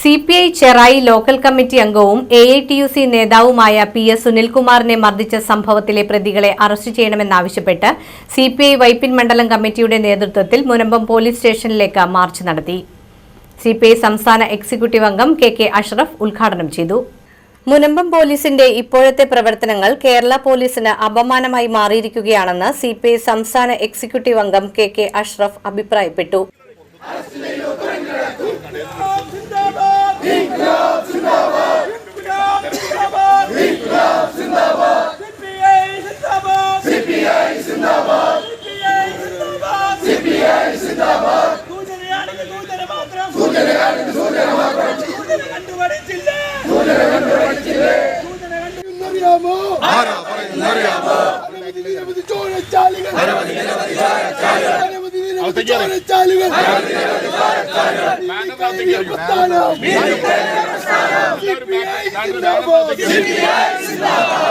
C P I Cherai local committee അംഗവും A I T U C നേതാവുമായ P S സുനിൽകുമാറിനെ മർദ്ദിച്ച സംഭവത്തിലെ പ്രതികളെ അറസ്റ്റ് ചെയ്യണമെന്നാവശ്യപ്പെട്ട് സി പി ഐ വൈപ്പിൻ മണ്ഡലം കമ്മിറ്റിയുടെ നേതൃത്വത്തിൽ മുനമ്പം പോലീസ് സ്റ്റേഷനിലേക്ക് മാർച്ച് നടത്തി. സി പി ഐ സംസ്ഥാന എക്സിക്യൂട്ടീവ് അംഗം കെ കെ അഷ്റഫ് ഉദ്ഘാടനം ചെയ്തു. മുനമ്പം പോലീസിന്റെ ഇപ്പോഴത്തെ പ്രവർത്തനങ്ങൾ കേരള പോലീസിന് അപമാനമായി മാറിയിരിക്കുകയാണെന്ന് സി സംസ്ഥാന എക്സിക്യൂട്ടീവ് അംഗം കെ കെ അഷ്റഫ് അഭിപ്രായപ്പെട്ടു. ചോരച്ചാലുകൾ അനവധി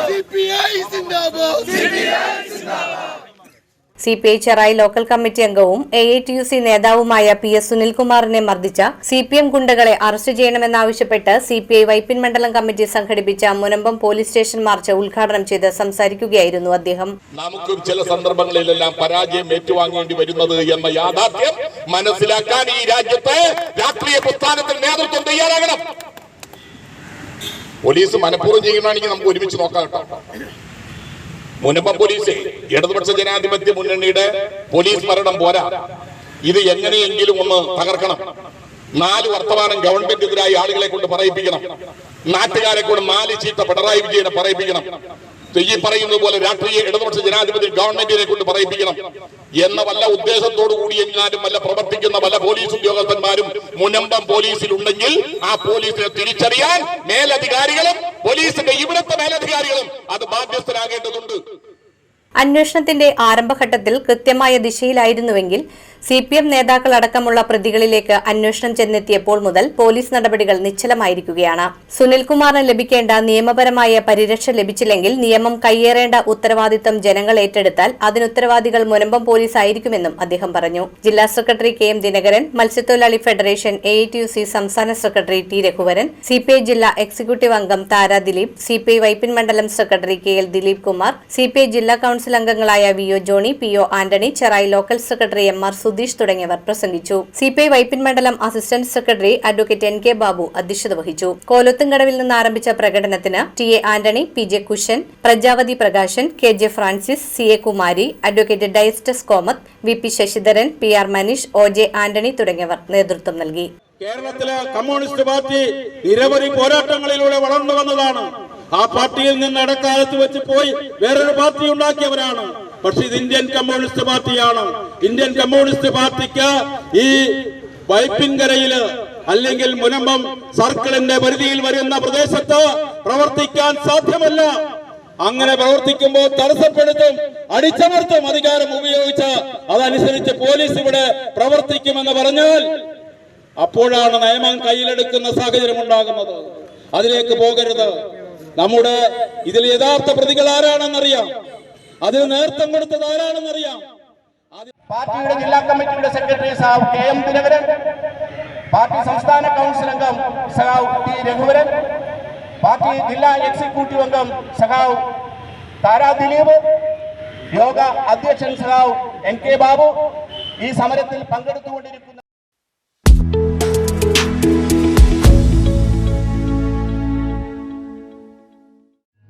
CPI ചോരച്ചാലുകൾ C P I Cherai local committee അംഗവും A I T U C നേതാവുമായ പി എസ് സുനിൽകുമാറിനെ മർദ്ദിച്ച സി പി എം ഗുണ്ടകളെ അറസ്റ്റ് ചെയ്യണമെന്നാവശ്യപ്പെട്ട് സി പി ഐ വൈപ്പിൻ മണ്ഡലം കമ്മിറ്റി സംഘടിപ്പിച്ച മുനമ്പം പോലീസ് സ്റ്റേഷൻ മാർച്ച് ഉദ്ഘാടനം ചെയ്ത് സംസാരിക്കുകയായിരുന്നു അദ്ദേഹം. നമുക്കും ചില സന്ദർഭങ്ങളിലെല്ലാം പരാജയം ഏറ്റുവാങ്ങേണ്ടി വരുന്നത് എന്ന യാഥാർത്ഥ്യം മനസ്സിലാക്കാൻ ഈ രാജ്യത്തെ രാഷ്ട്രീയ പ്രസ്ഥാനത്തിന് നേതൃത്വം തയ്യാറാകണം. പോലീസ് മനഃപൂർവം ചെയ്യുകയാണെങ്കിൽ നമുക്ക് ഒരുമിച്ച് നോക്കാം കേട്ടോ. മുനമ്പം പോലീസ് ഇടതുപക്ഷ ജനാധിപത്യ മുന്നണിയുടെ പോലീസ് ഭരണം പോരാ. ഇത് എങ്ങനെയെങ്കിലും ഒന്ന് തകർക്കണം. നാല് വർത്തമാനം ഗവൺമെന്റിനെതിരായി ആളുകളെ കൊണ്ട് പറയിപ്പിക്കണം. നാട്ടുകാരെ കൊണ്ട് നാല് ചീത്ത പിണറായി വിജയനെ പറയിപ്പിക്കണം. ഈ പറയുന്നത് പോലെ രാഷ്ട്രീയ ഇടതുപക്ഷ ജനാധിപത്യ ഗവൺമെന്റിനെ കൊണ്ട് പറയിപ്പിക്കണം. എന്ന വല്ല ഉദ്ദേശത്തോടു കൂടി എങ്ങാനും വല്ല പ്രവർത്തിക്കുന്ന വല്ല പോലീസ് ഉദ്യോഗസ്ഥന്മാരും മുനമ്പം പോലീസിൽ ഉണ്ടെങ്കിൽ ആ പോലീസിനെ തിരിച്ചറിയാൻ മേലധികാരികളും പോലീസിന്റെ ഇവിടുത്തെ മേലധികാരികളും അത് ബാധ്യസ്ഥരാകേണ്ടതുണ്ട്. അന്വേഷണത്തിന്റെ ആരംഭഘട്ടത്തിൽ കൃത്യമായ ദിശയിലായിരുന്നുവെങ്കിൽ സി പി എം നേതാക്കളടക്കമുള്ള പ്രതികളിലേക്ക് അന്വേഷണം ചെന്നെത്തിയപ്പോൾ മുതൽ പോലീസ് നടപടികൾ നിശ്ചലമായിരിക്കുകയാണ്. സുനിൽകുമാറിന് ലഭിക്കേണ്ട നിയമപരമായ പരിരക്ഷ ലഭിച്ചില്ലെങ്കിൽ നിയമം കയ്യേറേണ്ട ഉത്തരവാദിത്തം ജനങ്ങൾ ഏറ്റെടുത്താൽ അതിനുത്തരവാദികൾ മുനമ്പം പോലീസ് ആയിരിക്കുമെന്നും അദ്ദേഹം പറഞ്ഞു. ജില്ലാ സെക്രട്ടറി കെ എം ദിനകരൻ മത്സ്യത്തൊഴിലാളി ഫെഡറേഷൻ എ സംസ്ഥാന സെക്രട്ടറി ടി രഘുവരൻ സി ജില്ലാ എക്സിക്യൂട്ടീവ് അംഗം താര ദിലീപ് സി പി വൈപ്പിൻ മണ്ഡലം secretary K L Dileep Kumar C ജില്ലാ കൌൺസിൽ അംഗങ്ങളായ V O Johnny P O Antony Cherai local secretary M R Sudheesh തുടങ്ങിയവർ പ്രസംഗിച്ചു. സിപിഐ വൈപ്പിൻ മണ്ഡലം assistant secretary advocate N K Babu അധ്യക്ഷത വഹിച്ചു. കോലത്തുംകടവിൽ നിന്ന് ആരംഭിച്ച പ്രകടനത്തിന് T A Antony P J Kushan Prajavathi Prakashan K J Francis C A Kumari advocate ഡയസ്റ്റസ് Komath V P Sasidharan P R Manish O J Antony തുടങ്ങിയവർ നേതൃത്വം നൽകി. കേരളത്തിലെ കമ്മ്യൂണിസ്റ്റ് പാർട്ടി നിരവധി പോരാട്ടങ്ങളിലൂടെ വളർന്നു വന്നതാണ്. ആ പാർട്ടിയിൽ നിന്ന് ഇടക്കാലത്ത് വെച്ച് പോയി വേറൊരു പാർട്ടി ഉണ്ടാക്കിയവരാണ്. പക്ഷെ ഇത് ഇന്ത്യൻ കമ്മ്യൂണിസ്റ്റ് പാർട്ടിയാണ്. ഇന്ത്യൻ കമ്മ്യൂണിസ്റ്റ് പാർട്ടിക്ക് ഈ വൈപ്പിൻകരയിൽ അല്ലെങ്കിൽ മുനമ്പം സർക്കിളിന്റെ പരിധിയിൽ വരുന്ന പ്രദേശത്ത് പ്രവർത്തിക്കാൻ സാധ്യമല്ല. അങ്ങനെ പ്രവർത്തിക്കുമ്പോൾ തടസ്സപ്പെടുത്തും അടിച്ചമർത്തും അധികാരം ഉപയോഗിച്ച് അതനുസരിച്ച് പോലീസ് ഇവിടെ പ്രവർത്തിക്കുമെന്ന് പറഞ്ഞാൽ അപ്പോഴാണ് നിയമം കയ്യിലെടുക്കുന്ന സാഹചര്യം ഉണ്ടാകുന്നത്. അതിലേക്ക് പോകരുത്. നമ്മുടെ ഇതിൽ യഥാർത്ഥ പ്രതികൾ ആരാണെന്നറിയാം. അതിന് നേതൃത്വം കൊടുത്തത് ആരാണെന്നറിയാം? പാർട്ടിയുടെ ജില്ലാ കമ്മിറ്റിയുടെ സെക്രട്ടറി സാവ് കെ എം ദിനകരൻ പാർട്ടി സംസ്ഥാന കൗൺസിൽ അംഗം സഖാവ് ടി രഘുവരൻ പാർട്ടി ജില്ലാ എക്സിക്യൂട്ടീവ് അംഗം സഖാവ് താരാ ദിലീപ് യോഗ അധ്യക്ഷൻ സഖാവ് എൻ കെ ബാബു. ഈ സമരത്തിൽ പങ്കെടുത്തുകൊണ്ടിരിക്കുന്ന